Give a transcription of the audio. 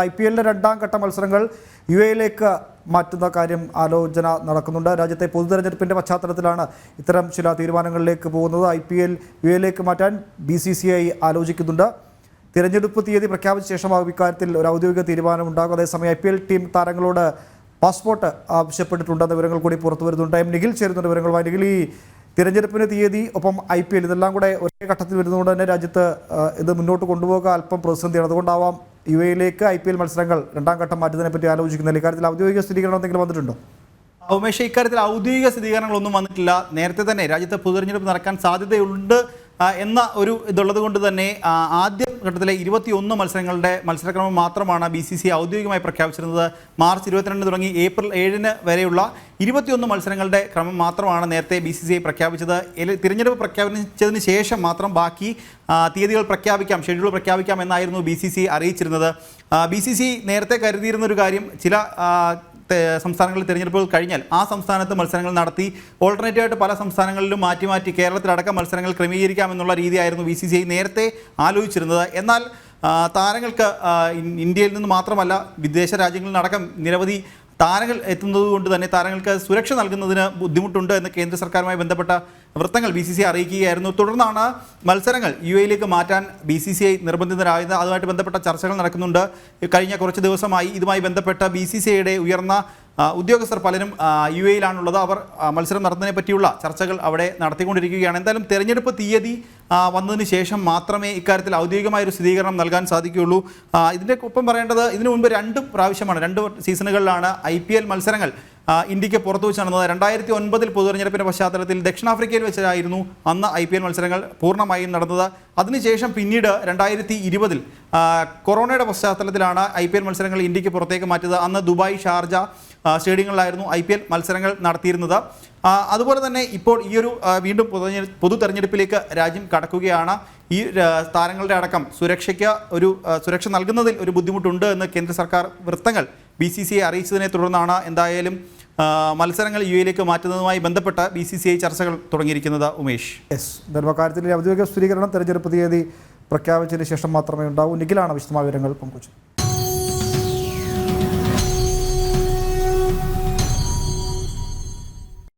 I P എല്ലിന്റെ രണ്ടാം ഘട്ട മത്സരങ്ങൾ യു എയിലേക്ക് മാറ്റുന്ന കാര്യം ആലോചന നടക്കുന്നുണ്ട്. രാജ്യത്തെ പൊതു തെരഞ്ഞെടുപ്പിന്റെ പശ്ചാത്തലത്തിലാണ് ഇത്തരം ചില തീരുമാനങ്ങളിലേക്ക് പോകുന്നത്. ഐ പി എൽ യു എയിലേക്ക് മാറ്റാൻ ബി സി സി ഐ ആലോചിക്കുന്നുണ്ട്. തിരഞ്ഞെടുപ്പ് തീയതി പ്രഖ്യാപിച്ച ശേഷമാകും ഇക്കാര്യത്തിൽ ഒരു ഔദ്യോഗിക തീരുമാനം ഉണ്ടാകും. അതേസമയം ഐ പി എൽ ടീം താരങ്ങളോട് പാസ്പോർട്ട് ആവശ്യപ്പെട്ടിട്ടുണ്ടെന്ന വിവരങ്ങൾ കൂടി പുറത്തു വരുന്നുണ്ട്. എം നിഖിൽ ചേരുന്നുണ്ട് വിവരങ്ങളുമായി നിഖിൽ ഈ തിരഞ്ഞെടുപ്പിന് തീയതി ഒപ്പം ഐ പി എൽ ഇതെല്ലാം കൂടെ ഒരേ ഘട്ടത്തിൽ വരുന്നതുകൊണ്ട് തന്നെ രാജ്യത്ത് ഇത് മുന്നോട്ട് കൊണ്ടുപോകുക അല്പം പ്രതിസന്ധിയാണ്. അതുകൊണ്ടാവാം യു എയിലേക്ക് ഐ പി എൽ മത്സരങ്ങൾ രണ്ടാം ഘട്ടം മാറ്റുന്നതിനെ പറ്റി ആലോചിക്കുന്നില്ല ഇക്കാര്യത്തിൽ ഔദ്യോഗിക സ്ഥിരീകരണം എന്തെങ്കിലും വന്നിട്ടുണ്ടോ? ഉമേഷ് ഇക്കാര്യത്തിൽ ഔദ്യോഗിക സ്ഥിരീകരണങ്ങളൊന്നും വന്നിട്ടില്ല. നേരത്തെ തന്നെ രാജ്യത്തെ പൊതുതെരഞ്ഞെടുപ്പ് നടക്കാൻ സാധ്യതയുണ്ട് എന്ന ഒരു ഇതുള്ളത് കൊണ്ട് തന്നെ ആദ്യം ഘട്ടത്തിലെ ഇരുപത്തിയൊന്ന് മത്സരങ്ങളുടെ മത്സരക്രമം മാത്രമാണ് ബി സി സി ഔദ്യോഗികമായി പ്രഖ്യാപിച്ചിരുന്നത്. മാർച്ച് ഇരുപത്തിരണ്ടിന് തുടങ്ങി ഏപ്രിൽ ഏഴിന് വരെയുള്ള ഇരുപത്തിയൊന്ന് മത്സരങ്ങളുടെ ക്രമം മാത്രമാണ് നേരത്തെ ബി സി സി ഐ പ്രഖ്യാപിച്ചത് തിരഞ്ഞെടുപ്പ് പ്രഖ്യാപിച്ചതിന് ശേഷം മാത്രം ബാക്കി തീയതികൾ പ്രഖ്യാപിക്കാം ഷെഡ്യൂൾ പ്രഖ്യാപിക്കാം എന്നായിരുന്നു ബി സി സി അറിയിച്ചിരുന്നത്. ബി സി സി നേരത്തെ കരുതിയിരുന്ന ഒരു കാര്യം ചില സംസ്ഥാനങ്ങളിൽ തിരഞ്ഞെടുപ്പുകൾ കഴിഞ്ഞാൽ ആ സംസ്ഥാനത്ത് മത്സരങ്ങൾ നടത്തി ഓൾട്ടർനേറ്റീവ് ആയിട്ട് പല സംസ്ഥാനങ്ങളിലും മാറ്റി മാറ്റി കേരളത്തിലടക്കം മത്സരങ്ങൾ ക്രമീകരിക്കാമെന്നുള്ള രീതിയായിരുന്നു ബി സി സി ഐ നേരത്തെ ആലോചിച്ചിരുന്നത്. എന്നാൽ താരങ്ങൾക്ക് ഇന്ത്യയിൽ നിന്ന് മാത്രമല്ല വിദേശ രാജ്യങ്ങളിൽ നിന്നടക്കം നിരവധി താരങ്ങൾ എത്തുന്നത് കൊണ്ട് തന്നെ താരങ്ങൾക്ക് സുരക്ഷ നൽകുന്നതിന് ബുദ്ധിമുട്ടുണ്ട് എന്ന് കേന്ദ്ര സർക്കാരുമായി ബന്ധപ്പെട്ട വൃത്തങ്ങൾ ബി സി സി അറിയിക്കുകയായിരുന്നു. തുടർന്നാണ് മത്സരങ്ങൾ യു എയിലേക്ക് മാറ്റാൻ ബി സി സി ഐ നിർബന്ധിതരായത്. അതുമായിട്ട് ബന്ധപ്പെട്ട ചർച്ചകൾ നടക്കുന്നുണ്ട്. കഴിഞ്ഞ കുറച്ച് ദിവസമായി ഇതുമായി ബന്ധപ്പെട്ട ബി സി സി ഐയുടെ ഉയർന്ന ഉദ്യോഗസ്ഥർ പലരും യു എയിലാണുള്ളത് അവർ മത്സരം നടത്തുന്നതിനെ പറ്റിയുള്ള ചർച്ചകൾ അവിടെ നടത്തിക്കൊണ്ടിരിക്കുകയാണ്. എന്തായാലും തെരഞ്ഞെടുപ്പ് തീയതി വന്നതിന് ശേഷം മാത്രമേ ഇക്കാര്യത്തിൽ ഔദ്യോഗികമായ ഒരു സ്ഥിരീകരണം നൽകാൻ സാധിക്കുകയുള്ളൂ. ഇതിന്റെ ഒപ്പം പറയേണ്ടത് ഇതിനു മുൻപ് രണ്ട് പ്രാവശ്യമാണ് രണ്ട് സീസണുകളിലാണ് ഐ മത്സരങ്ങൾ ഇന്ത്യയ്ക്ക് പുറത്തു വെച്ച് നടന്നത് രണ്ടായിരത്തി ഒൻപതിൽ പൊതുതെരഞ്ഞെടുപ്പിന്റെ പശ്ചാത്തലത്തിൽ ദക്ഷിണാഫ്രിക്കയിൽ വെച്ചായിരുന്നു അന്ന് ഐ പി എൽ മത്സരങ്ങൾ പൂർണമായും നടന്നത്. അതിനുശേഷം പിന്നീട് രണ്ടായിരത്തി ഇരുപതിൽ കൊറോണയുടെ പശ്ചാത്തലത്തിലാണ് ഐ പി എൽ മത്സരങ്ങൾ ഇന്ത്യയ്ക്ക് പുറത്തേക്ക് മാറ്റിയത്. അന്ന് ദുബായ് ഷാർജ സ്റ്റേഡിയങ്ങളിലായിരുന്നു ഐ പി എൽ മത്സരങ്ങൾ നടത്തിയിരുന്നത്. അതുപോലെ തന്നെ ഇപ്പോൾ ഈ ഒരു വീണ്ടും പൊതു തെരഞ്ഞെടുപ്പിലേക്ക് രാജ്യം കടക്കുകയാണ്. ഈ താരങ്ങളുടെ അടക്കം സുരക്ഷയ്ക്ക് ഒരു സുരക്ഷ നൽകുന്നതിൽ ഒരു ബുദ്ധിമുട്ടുണ്ട് എന്ന് കേന്ദ്ര സർക്കാർ വൃത്തങ്ങൾ ബി സി സി ഐ അറിയിച്ചതിനെ തുടർന്നാണ് എന്തായാലും മത്സരങ്ങൾ യു എയിലേക്ക് മാറ്റുന്നതുമായി ബന്ധപ്പെട്ട ബി സി സി ഐ ചർച്ചകൾ തുടങ്ങിയിരിക്കുന്നത് ഉമേഷ്. യെസ് ധർമ്മകാര്യത്തിലെ ഔദ്യോഗിക സ്ഥിരീകരണം തെരഞ്ഞെടുപ്പ് തീയതി പ്രഖ്യാപിച്ചതിന് ശേഷം മാത്രമേ ഉണ്ടാവൂ. നിഖിലാണ് വിശദമായ വിവരങ്ങൾ പങ്കുവച്ചത്